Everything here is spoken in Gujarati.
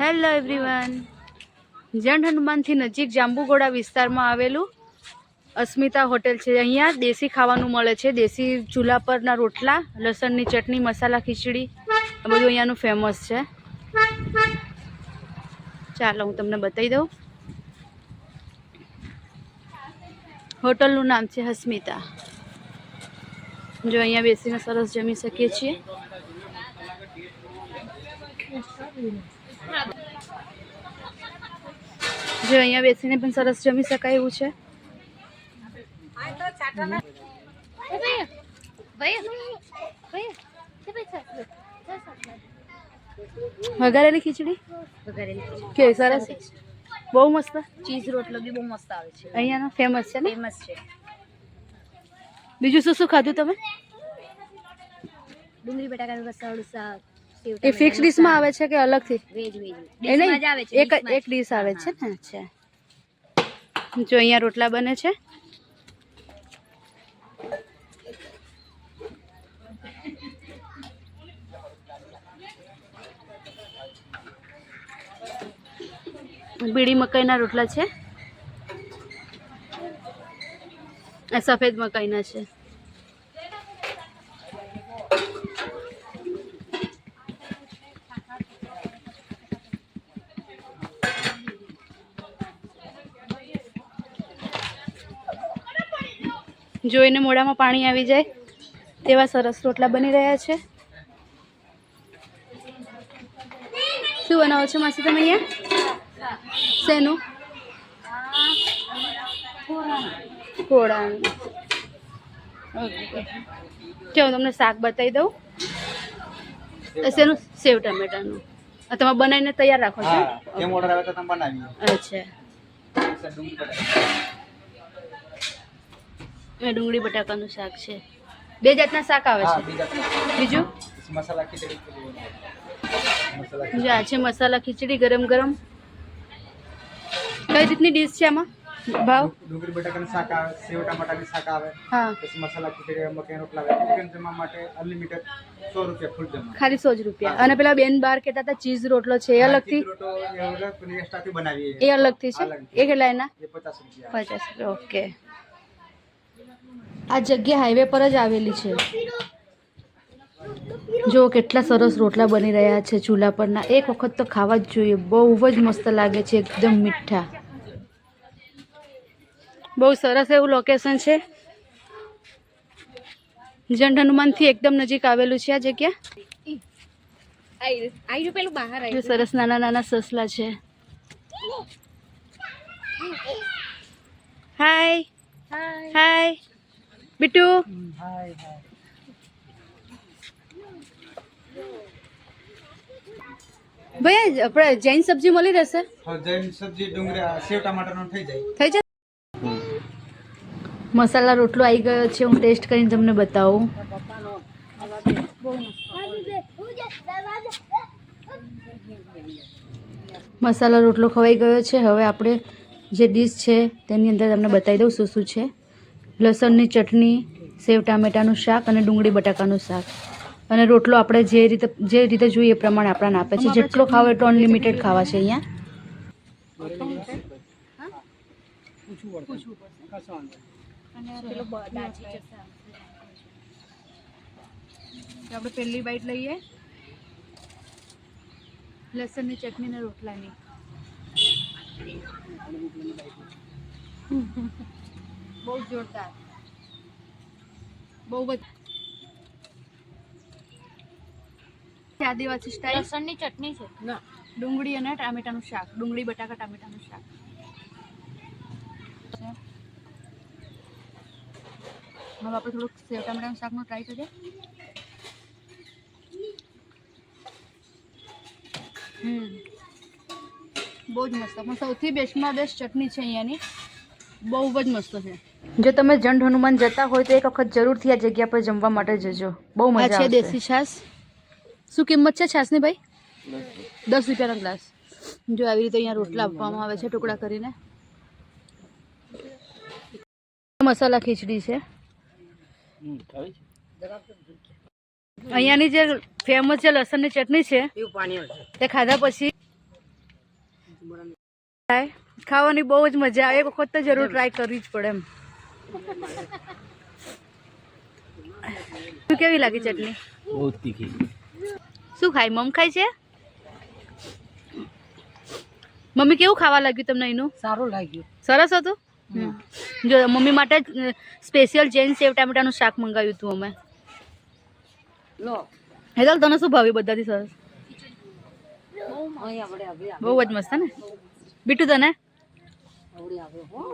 હેલો એવરીવન જન હનુમાનથી નજીક જાંબુગોડા વિસ્તારમાં આવેલું અસ્મિતા હોટેલ છે. અહીંયા દેશી ખાવાનું મળે છે. દેશી ચૂલા પરના રોટલા, લસણની ચટણી, મસાલા ખીચડી બધું અહીંયાનું ફેમસ છે. ચાલો, હું તમને બતાવી દઉં. હોટલનું નામ છે હસ્મિતા જો અહીંયા બેસીને સરસ જમી શકીએ છીએ. જો અહીંયા બેસીને પણ સરસ જમી શકાય એવું છે. વઘારેલી ખીચડી? કેવી સરસ? બહુ મસ્ત? ચીઝ રોટલો બી બહુ મસ્ત આવે છે. અહીંયાનો ફેમસ છે ને? ફેમસ છે. બીજું શું શું ખાધું તમે? ડુંગળી બટાકાનું રસાવાળું શાક. એ ફિક્સ ડિશમાં આવે છે કે અલગથી? એ નહીં એક ડીશ આવે છે ને અચ્છા. જો અહીંયા રોટલા બને છે. બીડી મકાઈના રોટલા છે. આ સફેદ મકાઈના છે. જોઈને મોઢામાં પાણી આવી જાય તેવા સરસ રોટલા બની રહ્યા છે. શું બનાવો છો માસી તમે અહીંયા? શેનું? કોળાનું ઓકે. ચાલો તમને શાક બતાવી દઉં. શેનું? સેવ ટમેટાનું. તમે બનાવીને તૈયાર રાખો છો? હા અચ્છા. ડુંગળી બટાકાનું શાક છે. બે જાતના શાક આવે છે. બીજું? મસાલા ખીચડી જો આ છે મસાલા ખીચડી ગરમ ગરમ. કઈ રીતની ડીશ છે આમાં? ભાવ? ડુંગળી બટાકાનું શાક આવે સેવ ટમાટાનું શાક આવે. હા. પછી મસાલા ખીચડી મકાઈ રોટલા આવે. ચિકન જમવા માટે અનલિમિટેડ સો રૂપિયા ફૂલ જમવા ખાલી સો જ રૂપિયા. અને પેલા બેન બાર કહેતા હતા ચીઝ રોટલો છે એ અલગથી? ચીઝ રોટો એ અલગ બનાવીએ. એ અલગથી છે? એ કેટલા એના? એ પચાસ રૂપિયા. પચાસ રૂપિયા ઓકે. આ જગ્યા હાઈવે પર જ આવેલી છે. જો કેટલા સરસ રોટલા બની રહ્યા છે ચૂલા પરના. એક વખત તો ખાવા જ જોઈએ. બહુ જ મસ્ત લાગે છે એકદમ મીઠા. બહુ સરસ એવું લોકેશન છે. જંડ હનુમાનથી એકદમ નજીક આવેલું છે આ જગ્યા. સરસ નાના નાના સસલા છે. હાય હાય બીટુ હાય હાય ભાઈ આપણે જૈન સબ્જી મળી રહેશે જૈન સબ્જી ડુંગળી સેવ ટમાટાનું થઈ જાય થઈ જશે મસાલા રોટલો આવી ગયો છે હું ટેસ્ટ કરીને તમને બતાવું મસાલા રોટલો ખવાઈ ગયો છે હવે આપણે જે ડીશ છે તેની અંદર તમને બતાવી દઉં શું શું છે લસણની ચટણી સેવ ટામેટાનું શાક અને ડુંગળી બટાકાનું શાક. અને રોટલો આપણે જે રીતે જે રીતે જોઈએ એ પ્રમાણે આપણને આપે છે. જેટલો ખાવો એટલો અનલિમિટેડ ખાવા છે અહીંયા. આપણે પહેલી બાઈટ લઈએ. લસણની ચટણી ને રોટલાની. બહુ જ જોરદાર. બહુ જ આદિવાસી સ્ટાઈલ લસણની ચટણી છે. ડુંગળી અને ટામેટાનું શાક. ડુંગળી બટાકા ટામેટાનું શાક. હવે આપણે થોડુંક સેવ ટામેટાનું શાકનું ટ્રાય કરીએ. હમ. બહુ જ મસ્ત. પણ સૌથી બેસ્ટમાં બેસ્ટ ચટણી છે અહીંયાની. બહુ જ મસ્ત છે. જો તમે જંડ હનુમાન જતા હોય તો એક વખત જરૂરથી આ જગ્યા પર જમવા માટે જજો. બહુ મજા છે દેશી છાશ. શું કિંમત છે છાશની ભાઈ? દસ રૂપિયાનો ગ્લાસ. જો આવી રીતે અહીંયા રોટલા આપવામાં આવે છે ટુકડા કરીને. મસાલા ખીચડી છે. અહીંયાની જે ફેમસ જે લસણની ચટણી છે તે ખાધા પછી થાય ખાવાની બહુ જ મજા આવે. એક વખત તો જરૂર ટ્રાય કરવી જ પડે એમ. શું કેવી લાગી ચટણી? બહુ તીખી. શું ખાય? મમ ખાય છે? મમ્મી કેવું ખાવા લાગ્યું તમને એનું? સારું લાગ્યું. સરસ હતું? જો મમ્મી માટે જ સ્પેશિયલ જૈન સેવ ટામેટાનું શાક મંગાવ્યું હતું અમે. લો. હેતલ તને શું ભાવ્યું બધાથી સરસ? બહુ જ મસ્ત ને? બીટુ તને? આવડે આવે હો.